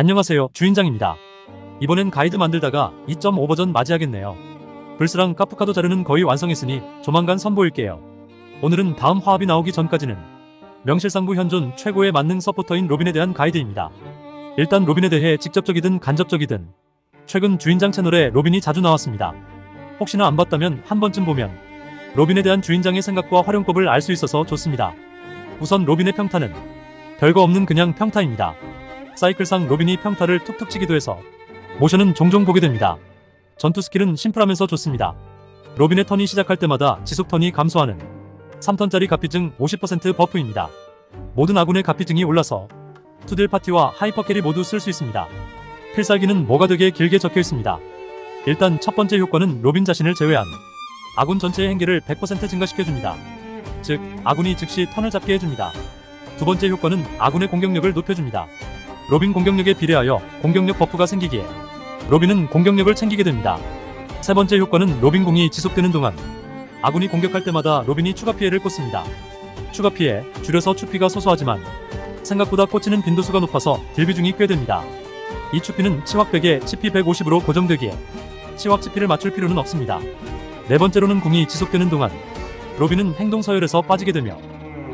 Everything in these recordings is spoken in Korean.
안녕하세요 주인장입니다. 이번엔 가이드 만들다가 2.5 버전 맞이하겠네요. 불스랑 카프카도 자료는 거의 완성했으니 조만간 선보일게요. 오늘은 다음 화합이 나오기 전까지는 명실상부 현존 최고의 만능 서포터인 로빈에 대한 가이드입니다. 일단 로빈에 대해 직접적이든 간접적이든 최근 주인장 채널에 로빈이 자주 나왔습니다. 혹시나 안 봤다면 한 번쯤 보면 로빈에 대한 주인장의 생각과 활용법을 알 수 있어서 좋습니다. 우선 로빈의 평타는 별거 없는 그냥 평타입니다. 사이클상 로빈이 평타를 툭툭 치기도 해서 모션은 종종 보게 됩니다. 전투 스킬은 심플하면서 좋습니다. 로빈의 턴이 시작할 때마다 지속 턴이 감소하는 3턴짜리 가피증 50% 버프입니다. 모든 아군의 가피증이 올라서 투딜 파티와 하이퍼 캐리 모두 쓸 수 있습니다. 필살기는 뭐가 되게 길게 적혀 있습니다. 일단 첫 번째 효과는 로빈 자신을 제외한 아군 전체의 행계를 100% 증가시켜줍니다. 즉, 아군이 즉시 턴을 잡게 해줍니다. 두 번째 효과는 아군의 공격력을 높여줍니다. 로빈 공격력에 비례하여 공격력 버프가 생기기에 로빈은 공격력을 챙기게 됩니다. 세 번째 효과는 로빈 공이 지속되는 동안 아군이 공격할 때마다 로빈이 추가 피해를 꽂습니다. 추가 피해, 줄여서 추피가 소소하지만 생각보다 꽂히는 빈도수가 높아서 딜 비중이 꽤 됩니다. 이 추피는 치확 100에 치피 150으로 고정되기에 치확 치피를 맞출 필요는 없습니다. 네 번째로는 궁이 지속되는 동안 로빈은 행동 서열에서 빠지게 되며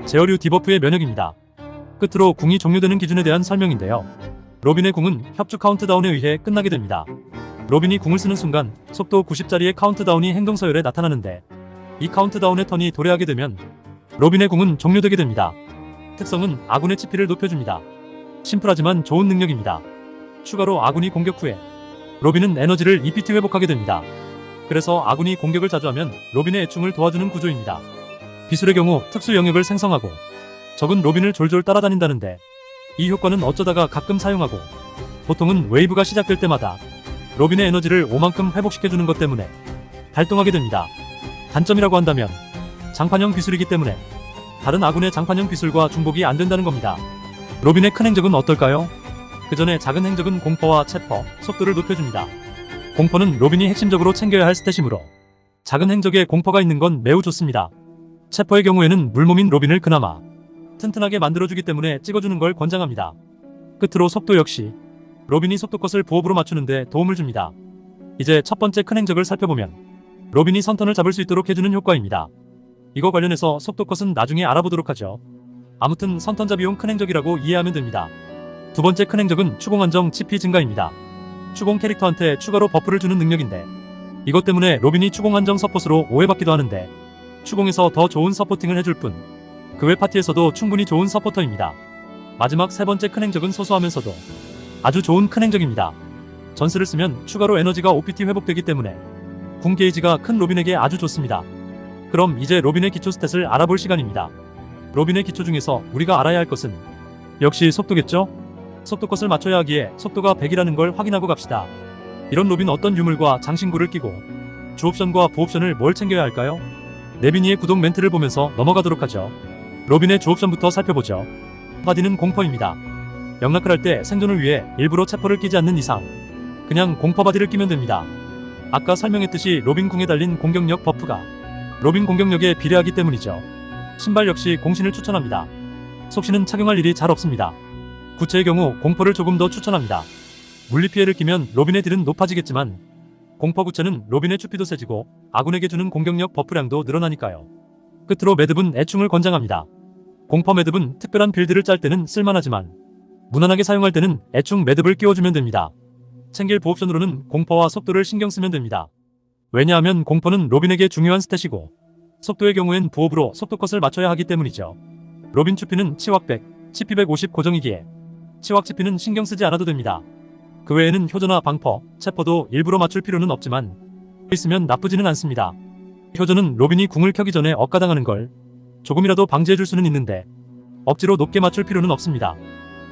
제어류 디버프의 면역입니다. 끝으로 궁이 종료되는 기준에 대한 설명인데요. 로빈의 궁은 협주 카운트다운에 의해 끝나게 됩니다. 로빈이 궁을 쓰는 순간 속도 90짜리의 카운트다운이 행동 서열에 나타나는데 이 카운트다운의 턴이 도래하게 되면 로빈의 궁은 종료되게 됩니다. 특성은 아군의 치피를 높여줍니다. 심플하지만 좋은 능력입니다. 추가로 아군이 공격 후에 로빈은 에너지를 EPT 회복하게 됩니다. 그래서 아군이 공격을 자주 하면 로빈의 애충을 도와주는 구조입니다. 비술의 경우 특수 영역을 생성하고 적은 로빈을 졸졸 따라다닌다는데 이 효과는 어쩌다가 가끔 사용하고 보통은 웨이브가 시작될 때마다 로빈의 에너지를 5만큼 회복시켜주는 것 때문에 발동하게 됩니다. 단점이라고 한다면 장판형 비술이기 때문에 다른 아군의 장판형 비술과 중복이 안 된다는 겁니다. 로빈의 큰 행적은 어떨까요? 그 전에 작은 행적은 공포와 체퍼, 속도를 높여줍니다. 공포는 로빈이 핵심적으로 챙겨야 할 스탯이므로 작은 행적에 공포가 있는 건 매우 좋습니다. 체퍼의 경우에는 물몸인 로빈을 그나마 튼튼하게 만들어주기 때문에 찍어주는 걸 권장합니다. 끝으로 속도 역시 로빈이 속도 컷을 부업으로 맞추는데 도움을 줍니다. 이제 첫 번째 큰 행적을 살펴보면 로빈이 선턴을 잡을 수 있도록 해주는 효과입니다. 이거 관련해서 속도 컷은 나중에 알아보도록 하죠. 아무튼 선턴잡이용 큰 행적이라고 이해하면 됩니다. 두 번째 큰 행적은 추공 안정 치피 증가입니다. 추공 캐릭터한테 추가로 버프를 주는 능력인데 이것 때문에 로빈이 추공 안정 서폿으로 오해받기도 하는데 추공에서 더 좋은 서포팅을 해줄 뿐 그 외 파티에서도 충분히 좋은 서포터입니다. 마지막 세 번째 큰 행적은 소소하면서도 아주 좋은 큰 행적입니다. 전스를 쓰면 추가로 에너지가 OPT 회복되기 때문에 궁 게이지가 큰 로빈에게 아주 좋습니다. 그럼 이제 로빈의 기초 스탯을 알아볼 시간입니다. 로빈의 기초 중에서 우리가 알아야 할 것은 역시 속도겠죠? 속도 컷을 맞춰야 하기에 속도가 100이라는 걸 확인하고 갑시다. 이런 로빈 어떤 유물과 장신구를 끼고 주옵션과 부옵션을 뭘 챙겨야 할까요? 네비니의 구독 멘트를 보면서 넘어가도록 하죠. 로빈의 주옵션부터 살펴보죠. 바디는 공퍼입니다. 영락을 할 때 생존을 위해 일부러 체퍼를 끼지 않는 이상 그냥 공퍼 바디를 끼면 됩니다. 아까 설명했듯이 로빈 궁에 달린 공격력 버프가 로빈 공격력에 비례하기 때문이죠. 신발 역시 공신을 추천합니다. 속신은 착용할 일이 잘 없습니다. 구체의 경우 공포를 조금 더 추천합니다. 물리 피해를 끼면 로빈의 딜은 높아지겠지만 공포 구체는 로빈의 추피도 세지고 아군에게 주는 공격력 버프량도 늘어나니까요. 끝으로 매듭은 애충을 권장합니다. 공포 매듭은 특별한 빌드를 짤 때는 쓸만하지만 무난하게 사용할 때는 애충 매듭을 끼워주면 됩니다. 챙길 보옵션으로는 공포와 속도를 신경 쓰면 됩니다. 왜냐하면 공포는 로빈에게 중요한 스탯이고 속도의 경우엔 부업으로 속도 컷을 맞춰야 하기 때문이죠. 로빈 추피는 치확 100, 치피 150 고정이기에 치확 치피는 신경 쓰지 않아도 됩니다. 그 외에는 효저나 방퍼, 체퍼도 일부러 맞출 필요는 없지만 있으면 나쁘지는 않습니다. 효저는 로빈이 궁을 켜기 전에 엇가당하는 걸 조금이라도 방지해줄 수는 있는데 억지로 높게 맞출 필요는 없습니다.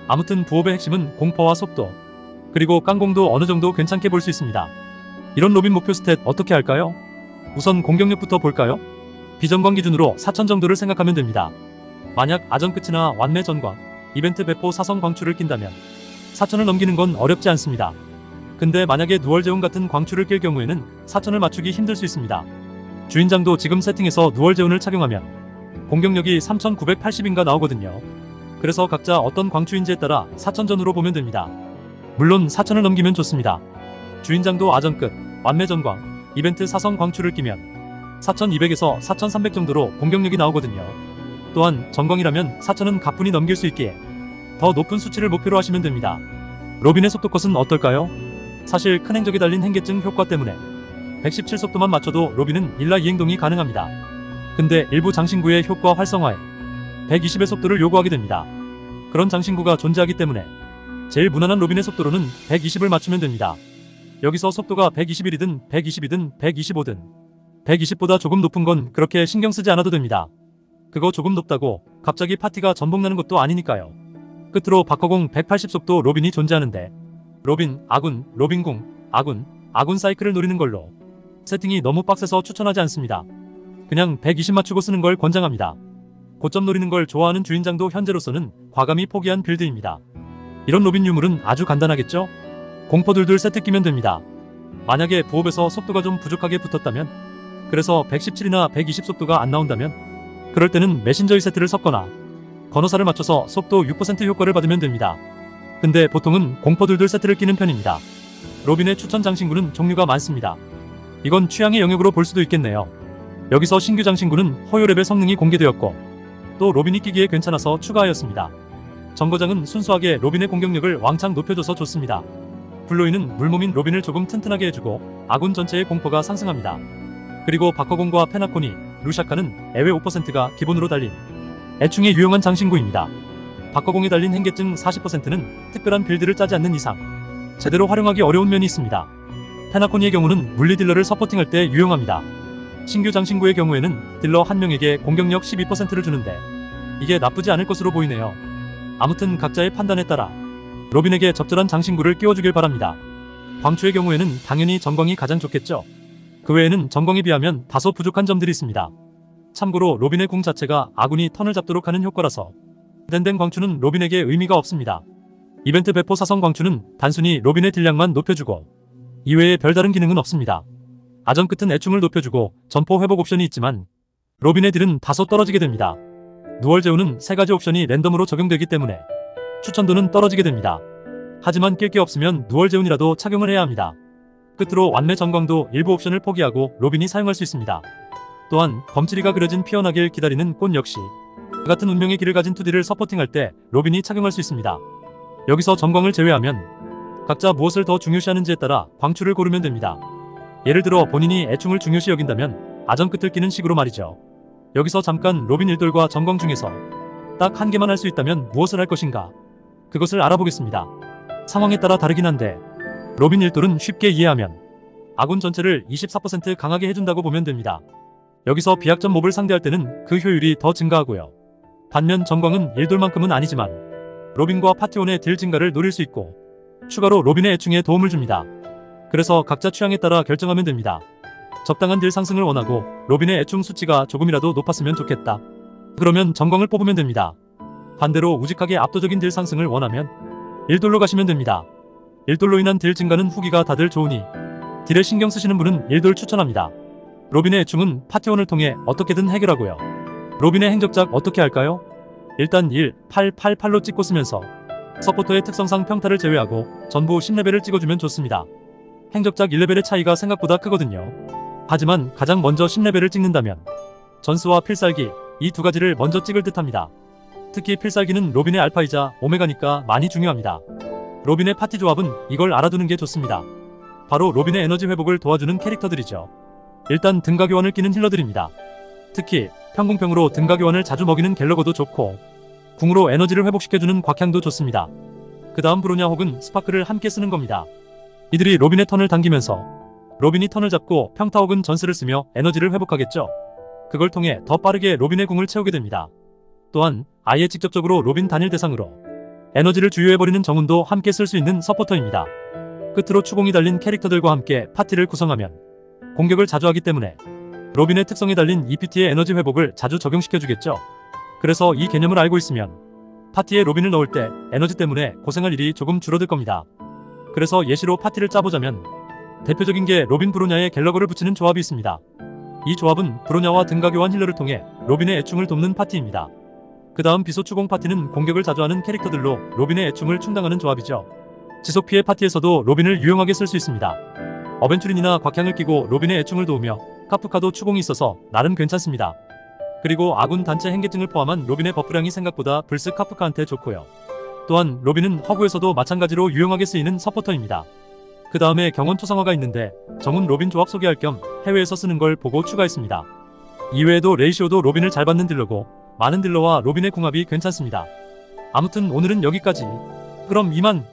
아무튼 부업의 핵심은 공퍼와 속도 그리고 깡공도 어느 정도 괜찮게 볼 수 있습니다. 이런 로빈 목표 스탯 어떻게 할까요? 우선 공격력부터 볼까요? 비전광 기준으로 4천 정도를 생각하면 됩니다. 만약 아전 끝이나 완매 전광, 이벤트 배포 사성 광출을 낀다면 4천을 넘기는 건 어렵지 않습니다. 근데 만약에 누월제운 같은 광출을 낄 경우에는 4천을 맞추기 힘들 수 있습니다. 주인장도 지금 세팅에서 누월제운을 착용하면 공격력이 3980인가 나오거든요. 그래서 각자 어떤 광추인지에 따라 4천 전으로 보면 됩니다. 물론 4천을 넘기면 좋습니다. 주인장도 아전 끝, 완매 전광, 이벤트 사성 광출을 끼면 4200에서 4300 정도로 공격력이 나오거든요. 또한 전광이라면 4000은 가뿐히 넘길 수 있기에 더 높은 수치를 목표로 하시면 됩니다. 로빈의 속도 컷은 어떨까요? 사실 큰 행적이 달린 행계증 효과 때문에 117 속도만 맞춰도 로빈은 일라 이행동이 가능합니다. 근데 일부 장신구의 효과 활성화에 120의 속도를 요구하게 됩니다. 그런 장신구가 존재하기 때문에 제일 무난한 로빈의 속도로는 120을 맞추면 됩니다. 여기서 속도가 121이든 120이든 125든 120보다 조금 높은 건 그렇게 신경 쓰지 않아도 됩니다. 그거 조금 높다고 갑자기 파티가 전복나는 것도 아니니까요. 끝으로 박허공 180 속도 로빈이 존재하는데 로빈, 아군, 로빈궁, 아군, 아군 사이클을 노리는 걸로 세팅이 너무 빡세서 추천하지 않습니다. 그냥 120 맞추고 쓰는 걸 권장합니다. 고점 노리는 걸 좋아하는 주인장도 현재로서는 과감히 포기한 빌드입니다. 이런 로빈 유물은 아주 간단하겠죠? 공포들들 세트 끼면 됩니다. 만약에 부업에서 속도가 좀 부족하게 붙었다면 그래서 117이나 120 속도가 안 나온다면 그럴 때는 메신저의 세트를 섞거나 건호사를 맞춰서 속도 6% 효과를 받으면 됩니다. 근데 보통은 공포들들 세트를 끼는 편입니다. 로빈의 추천 장신구는 종류가 많습니다. 이건 취향의 영역으로 볼 수도 있겠네요. 여기서 신규 장신구는 호요레벨 성능이 공개되었고 또 로빈이 끼기에 괜찮아서 추가하였습니다. 정거장은 순수하게 로빈의 공격력을 왕창 높여줘서 좋습니다. 블로이는 물몸인 로빈을 조금 튼튼하게 해주고 아군 전체의 공포가 상승합니다. 그리고 바커공과 페나코니, 루샤카는 애외 5%가 기본으로 달린 애충에 유용한 장신구입니다. 바커공에 달린 행계증 40%는 특별한 빌드를 짜지 않는 이상 제대로 활용하기 어려운 면이 있습니다. 페나코니의 경우는 물리 딜러를 서포팅할 때 유용합니다. 신규 장신구의 경우에는 딜러 한 명에게 공격력 12%를 주는데 이게 나쁘지 않을 것으로 보이네요. 아무튼 각자의 판단에 따라 로빈에게 적절한 장신구를 끼워주길 바랍니다. 광추의 경우에는 당연히 전광이 가장 좋겠죠. 그 외에는 전광에 비하면 다소 부족한 점들이 있습니다. 참고로 로빈의 궁 자체가 아군이 턴을 잡도록 하는 효과라서 덴덴 광추는 로빈에게 의미가 없습니다. 이벤트 배포 사성 광추는 단순히 로빈의 딜량만 높여주고 이외에 별다른 기능은 없습니다. 아전 끝은 애충을 높여주고 전포 회복 옵션이 있지만 로빈의 딜은 다소 떨어지게 됩니다. 누월 제우는 세 가지 옵션이 랜덤으로 적용되기 때문에 추천도는 떨어지게 됩니다. 하지만 낄 게 없으면 누월 제운이라도 착용을 해야 합니다. 끝으로 완매 전광도 일부 옵션을 포기하고 로빈이 사용할 수 있습니다. 또한 검치리가 그려진 피어나길 기다리는 꽃 역시 그 같은 운명의 길을 가진 투디를 서포팅할 때 로빈이 착용할 수 있습니다. 여기서 전광을 제외하면 각자 무엇을 더 중요시하는지에 따라 광추를 고르면 됩니다. 예를 들어 본인이 애충을 중요시 여긴다면 아전 끝을 끼는 식으로 말이죠. 여기서 잠깐 로빈 일돌과 전광 중에서 딱 한 개만 할 수 있다면 무엇을 할 것인가? 그것을 알아보겠습니다. 상황에 따라 다르긴 한데 로빈 일돌은 쉽게 이해하면 아군 전체를 24% 강하게 해준다고 보면 됩니다. 여기서 비약점 몹을 상대할 때는 그 효율이 더 증가하고요. 반면 전광은 일돌만큼은 아니지만 로빈과 파티온의 딜 증가를 노릴 수 있고 추가로 로빈의 애충에 도움을 줍니다. 그래서 각자 취향에 따라 결정하면 됩니다. 적당한 딜 상승을 원하고 로빈의 애충 수치가 조금이라도 높았으면 좋겠다. 그러면 전광을 뽑으면 됩니다. 반대로 우직하게 압도적인 딜 상승을 원하면 일돌로 가시면 됩니다. 일돌로 인한 딜 증가는 후기가 다들 좋으니 딜에 신경 쓰시는 분은 일돌 추천합니다. 로빈의 애충은 파티온을 통해 어떻게든 해결하고요. 로빈의 행적작 어떻게 할까요? 일단 1, 8, 8, 8로 찍고 쓰면서 서포터의 특성상 평타를 제외하고 전부 10레벨을 찍어주면 좋습니다. 행적작 1레벨의 차이가 생각보다 크거든요. 하지만 가장 먼저 10레벨을 찍는다면 전수와 필살기 이 두 가지를 먼저 찍을 듯합니다. 특히 필살기는 로빈의 알파이자 오메가니까 많이 중요합니다. 로빈의 파티 조합은 이걸 알아두는 게 좋습니다. 바로 로빈의 에너지 회복을 도와주는 캐릭터들이죠. 일단 등가 교환을 끼는 힐러들입니다. 특히 평공평으로 등가 교환을 자주 먹이는 갤러거도 좋고 궁으로 에너지를 회복시켜주는 곽향도 좋습니다. 그 다음 브로냐 혹은 스파크를 함께 쓰는 겁니다. 이들이 로빈의 턴을 당기면서 로빈이 턴을 잡고 평타 혹은 전스를 쓰며 에너지를 회복하겠죠. 그걸 통해 더 빠르게 로빈의 궁을 채우게 됩니다. 또한 아예 직접적으로 로빈 단일 대상으로 에너지를 주유해버리는 정운도 함께 쓸 수 있는 서포터입니다. 끝으로 추공이 달린 캐릭터들과 함께 파티를 구성하면 공격을 자주 하기 때문에 로빈의 특성에 달린 EPT의 에너지 회복을 자주 적용시켜주겠죠. 그래서 이 개념을 알고 있으면 파티에 로빈을 넣을 때 에너지 때문에 고생할 일이 조금 줄어들 겁니다. 그래서 예시로 파티를 짜보자면 대표적인 게 로빈 브로냐의 갤러거를 붙이는 조합이 있습니다. 이 조합은 브로냐와 등가교환 힐러를 통해 로빈의 애충을 돕는 파티입니다. 그 다음 비소 추공 파티는 공격을 자주 하는 캐릭터들로 로빈의 애충을 충당하는 조합이죠. 지속 피해 파티에서도 로빈을 유용하게 쓸 수 있습니다. 어벤투린이나 곽향을 끼고 로빈의 애충을 도우며 카프카도 추공이 있어서 나름 괜찮습니다. 그리고 아군 단체 행계증을 포함한 로빈의 버프량이 생각보다 불스 카프카한테 좋고요. 또한 로빈은 허구에서도 마찬가지로 유용하게 쓰이는 서포터입니다. 그 다음에 경원 토상화가 있는데 정훈 로빈 조합 소개할 겸 해외에서 쓰는 걸 보고 추가했습니다. 이외에도 레이시오도 로빈을 잘 받는 딜러고 많은 딜러와 로빈의 궁합이 괜찮습니다. 아무튼 오늘은 여기까지. 그럼 이만